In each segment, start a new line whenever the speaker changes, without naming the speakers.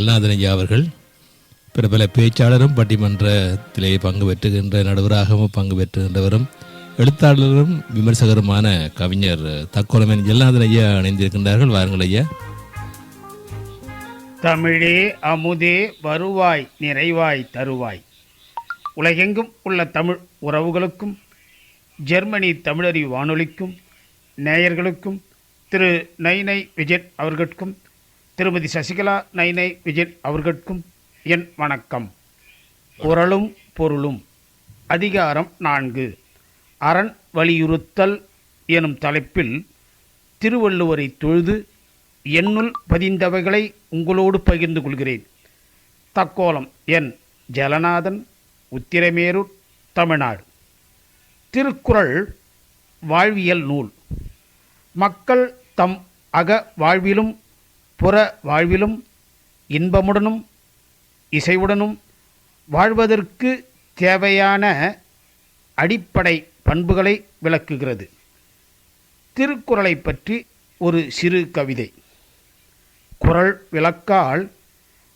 எல்லாதனையா அவர்கள் பிரபல பேச்சாளரும் பட்டிமன்றத்திலே பங்கு பெற்றுகின்ற நடுவராகவும் பங்கு பெற்றுகின்றவரும் எழுத்தாளரும் விமர்சகருமான கவிஞர் தக்கோலமன் எல்லாதன் ஐயா இணைந்திருக்கின்றார்கள். வாருங்கள் ஐயா.
தமிழே அமுதே வருவாய் நிறைவாய் தருவாய். உலகெங்கும் உள்ள தமிழ் உறவுகளுக்கும் ஜெர்மனி தமிழறி வானொலிக்கும் நேயர்களுக்கும் திரு நைனை விஜய் அவர்களுக்கும் திருமதி சசிகலா நைனை விஜயன் அவர்களுக்கும் என் வணக்கம். குரலும் பொருளும். அதிகாரம் நான்கு. அரண் வலியுறுத்தல் எனும் தலைப்பில் திருவள்ளுவரை தொழுது என்னுள் பதிந்தவைகளை உங்களோடு பகிர்ந்து கொள்கிறேன். தக்கோலம் என் ஜலநாதன் உத்திரமேரூர் தமிழ்நாடு. திருக்குறள் வாழ்வியல் நூல். மக்கள் தம் அக வாழ்விலும் புற வாழ்விலும் இன்பமுடனும் இசைவுடனும் வாழ்வதற்கு தேவையான அடிப்படை பண்புகளை விளக்குகிறது. திருக்குறளை பற்றி ஒரு சிறு கவிதை. குறள் விளக்கால்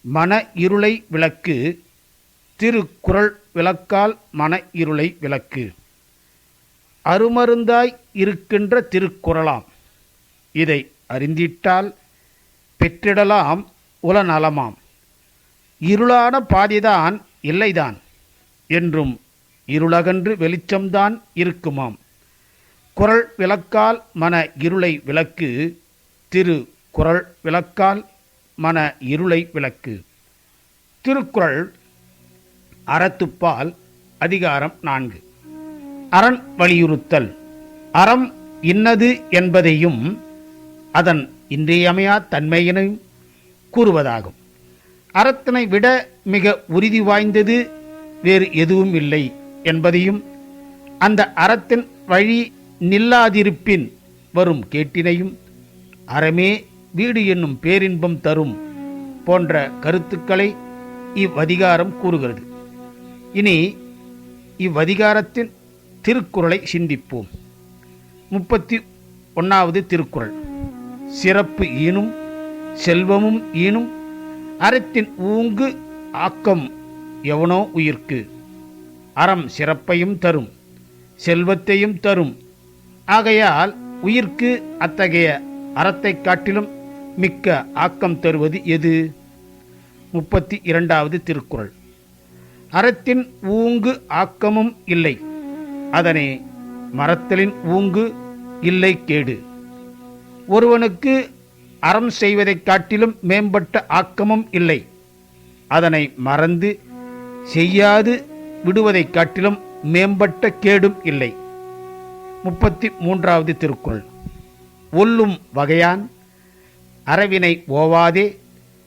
மன இருளை விளக்கு. திருக்குறள் விளக்கால் மன இருளை விளக்கு. அருமருந்தாய் இருக்கின்ற திருக்குறளாம். இதை அறிந்திட்டால் பெற்றிடலாம் உலநலமாம். இருளான பாதிதான் இல்லைதான் என்றும் இருளகன்று வெளிச்சம்தான் இருக்குமாம். குறள் விளக்கால் மன இருளை விளக்கு திரு குறள் விளக்கால் மன இருளை விளக்கு. திருக்குறள் அறத்துப்பால் அதிகாரம் நான்கு. அரண் வலியுறுத்தல். அறம் இன்னது என்பதையும் அதன் இன்றியமையா தன்மையினையும் கூறுவதாகும். அறத்தினை விட மிக உறுதி வாய்ந்தது வேறு எதுவும் இல்லை என்பதையும் அந்த அறத்தின் வழி நில்லாதிருப்பின் வரும் கேட்டினையும் அறமே வீடு என்னும் பேரின்பம் தரும் போன்ற கருத்துக்களை இவ்வதிகாரம் கூறுகிறது. இனி இவ்வதிகாரத்தின் திருக்குறளை சிந்திப்போம். முப்பத்தி ஒன்றாவது திருக்குறள். சிறப்பு ஈனும் செல்வமும் ஈனும் அறத்தின் ஊங்கு ஆக்கம் எவனோ உயிர்க்கு. அறம் சிறப்பையும் தரும் செல்வத்தையும் தரும். ஆகையால் உயிர்க்கு அத்தகைய அறத்தைக் காட்டிலும் மிக்க ஆக்கம் தருவது எது? முப்பத்தி இரண்டாவது திருக்குறள். அறத்தின் ஊங்கு ஆக்கமும் இல்லை அதனை மரத்தலின் ஊங்கு இல்லை கேடு. ஒருவனுக்கு அறம் செய்வதைக் காட்டிலும் மேம்பட்ட ஆக்கமும் இல்லை. அதனை மறந்து செய்யாது விடுவதைக் காட்டிலும் மேம்பட்ட கேடும் இல்லை. முப்பத்தி மூன்றாவது திருக்குறள். ஒல்லும் வகையான் அறவினை ஓவாதே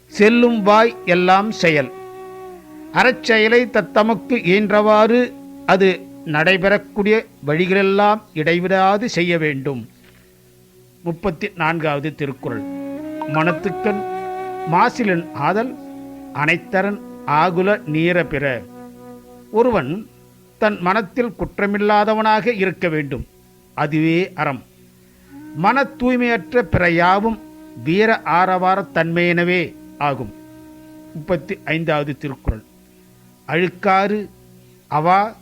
செல்லும் வாய் எல்லாம் செயல். அறச்செயலை தத்தமக்கு இயன்றவாறு அது நடைபெறக்கூடிய வழிகளெல்லாம் இடைவிடாது செய்ய வேண்டும். முப்பத்தி நான்காவது திருக்குறள். மனத்துக்கண் மாசிலன் ஆதல் அனைத்தரன் ஆகுல நீர பிற. ஒருவன் தன் மனத்தில் குற்றமில்லாதவனாக இருக்க வேண்டும். அதுவே அறம். மன தூய்மையற்ற பிற யாவும் வீர ஆரவார தன்மையெனவே ஆகும். முப்பத்தி ஐந்தாவது திருக்குறள். அழுக்காறு அவா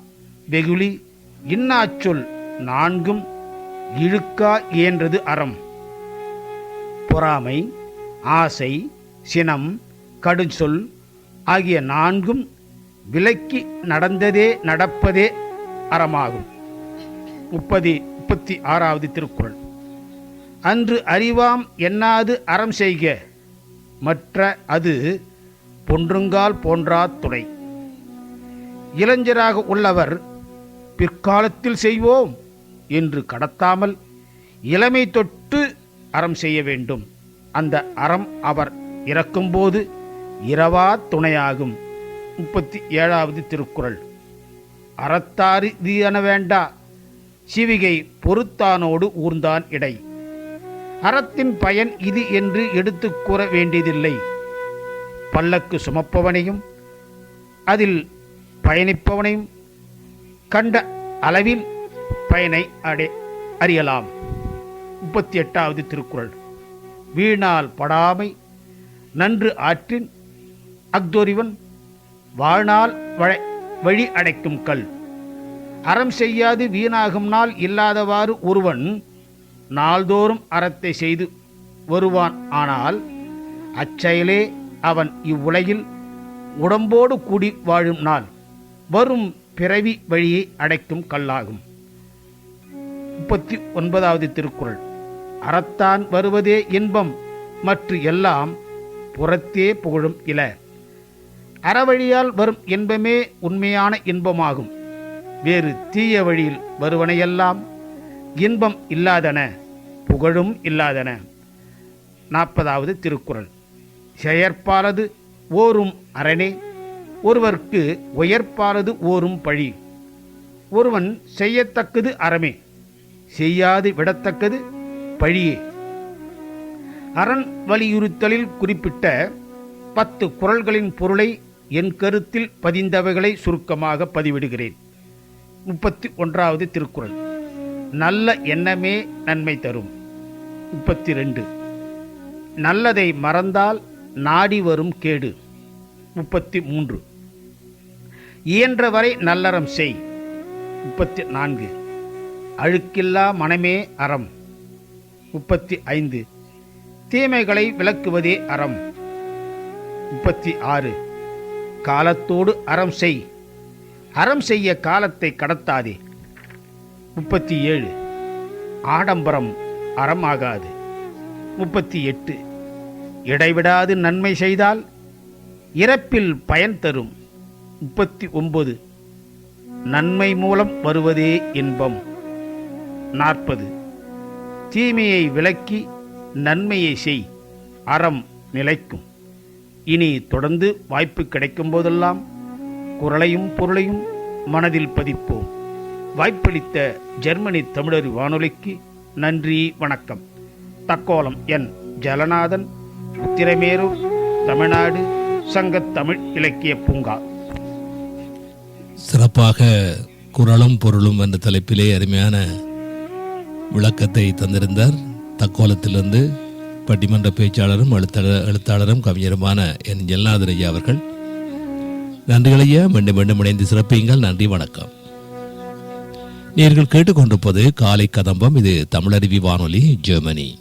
வெகுளி இன்னாச்சொல் நான்கும் இழுக்கா இயன்றது அறம். பொறாமை ஆசை சினம் கடுஞ்சொல் ஆகிய நான்கும் விலக்கி நடந்ததே நடப்பதே அறமாகும். முப்பது முப்பத்தி ஆறாவது திருக்குறள். அன்று அறிவாம் எண்ணாது அறம் செய்க மற்ற அது பொன்றுங்கால் போன்றா துணை. இளைஞராக உள்ளவர் பிற்காலத்தில் செய்வோம் என்று கடத்தாமல் இளமை தொட்டு அறம் செய்ய வேண்டும். அந்த அறம் அவர் இறக்கும்போது இரவா துணையாகும். முப்பத்தி ஏழாவது திருக்குறள். அறத்தாறு இது என வேண்டா. சிவிகை பொறுத்தானோடு ஊர்ந்தான் இடை. அறத்தின் பயன் இது என்று எடுத்து கூற வேண்டியதில்லை. பல்லக்கு சுமப்பவனையும் அதில் பயணிப்பவனையும் கண்ட அளவில் பயனை அடை அறியலாம். முப்பத்தி எட்டாவது திருக்குறள். வீணால் படாமை நன்று ஆற்றின் அக்தொறிவன் வாழ்நாள் வழ- வழி அடைக்கும் கல். அறம் செய்யாது வீணாகும் நாள் இல்லாதவாறு ஒருவன் நாள்தோறும் அறத்தை செய்து வருவான். ஆனால் அச்செயலே அவன் இவ்வுலகில் உடம்போடு கூடி வாழும் நாள். வரும் பிறவி வழியை அடைக்கும் கல்லாகும். முப்பத்தி ஒன்பதாவது திருக்குறள். அறத்தான் வருவதே இன்பம் மற்ற எல்லாம் புறத்தே புகழும் இல. அறவழியால் வரும் இன்பமே உண்மையான இன்பமாகும். வேறு தீய வழியில் வருவனையெல்லாம் இன்பம் இல்லாதன புகழும் இல்லாதன. நாற்பதாவது திருக்குறள். செயற்பாலது ஓரும் அரணே ஒருவர்க்கு உயர்ப்பாலது ஓரும் பழி. ஒருவன் செய்யத்தக்கது அறமே. செய்யாது விடத்தக்கது பழியே. அரண் வலியுறுத்தலில் குறிப்பிட்ட பத்து குறள்களின் பொருளை என் கருத்தில் பதிந்தவைகளை சுருக்கமாக பதிவிடுகிறேன். முப்பத்தி ஒன்றாவது திருக்குறள். நல்ல எண்ணமே நன்மை தரும். முப்பத்தி ரெண்டு நல்லதை மறந்தால் நாடி வரும் கேடு. முப்பத்தி மூன்று இயன்றவரை நல்லறம் செய். முப்பத்தி நான்கு அழுக்கில்லா மனமே அறம். முப்பத்தி ஐந்து. தீமைகளை விளக்குவதே அறம். முப்பத்தி ஆறு. காலத்தோடு அறம் செய். அறம் செய்ய காலத்தை கடத்தாதே. முப்பத்தி ஏழு. ஆடம்பரம் அறமாகாது. முப்பத்தி எட்டு. இடைவிடாது நன்மை செய்தால் இறப்பில் பயன் தரும். முப்பத்தி ஒன்பது. நன்மை மூலம் வருவதே இன்பம். நாற்பது. தீமையை விலக்கி நன்மையை செய் அறம் நிலைக்கும். இனி தொடர்ந்து வாய்ப்பு கிடைக்கும் போதெல்லாம் குரலையும் பொருளையும் மனதில் பதிப்போம். வாய்ப்பளித்த ஜெர்மனி தமிழர் வானொலிக்கு நன்றி வணக்கம். தக்கோலம் என் ஜலநாதன் உத்திரமேரூர் தமிழ்நாடு சங்கத்தமிழ் இலக்கிய பூங்கா.
சிறப்பாக குரலும் பொருளும் என்ற தலைப்பிலே அருமையான விளக்கத்தை தந்திருந்தார். தக்கோலத்திலிருந்து பட்டிமன்ற பேச்சாளரும் எழுத்தாளர் எழுத்தாளரும் கவிஞருமான என் ஜெல்நாதன் ஐயா அவர்கள். நன்றிகள் ஐயா மீண்டும் மீண்டும் இணைந்து சிறப்பியுங்கள். நன்றி வணக்கம். நீங்கள் கேட்டுக்கொண்டிருப்பது காலை கதம்பம். இது தமிழருவி வானொலி ஜெர்மனி.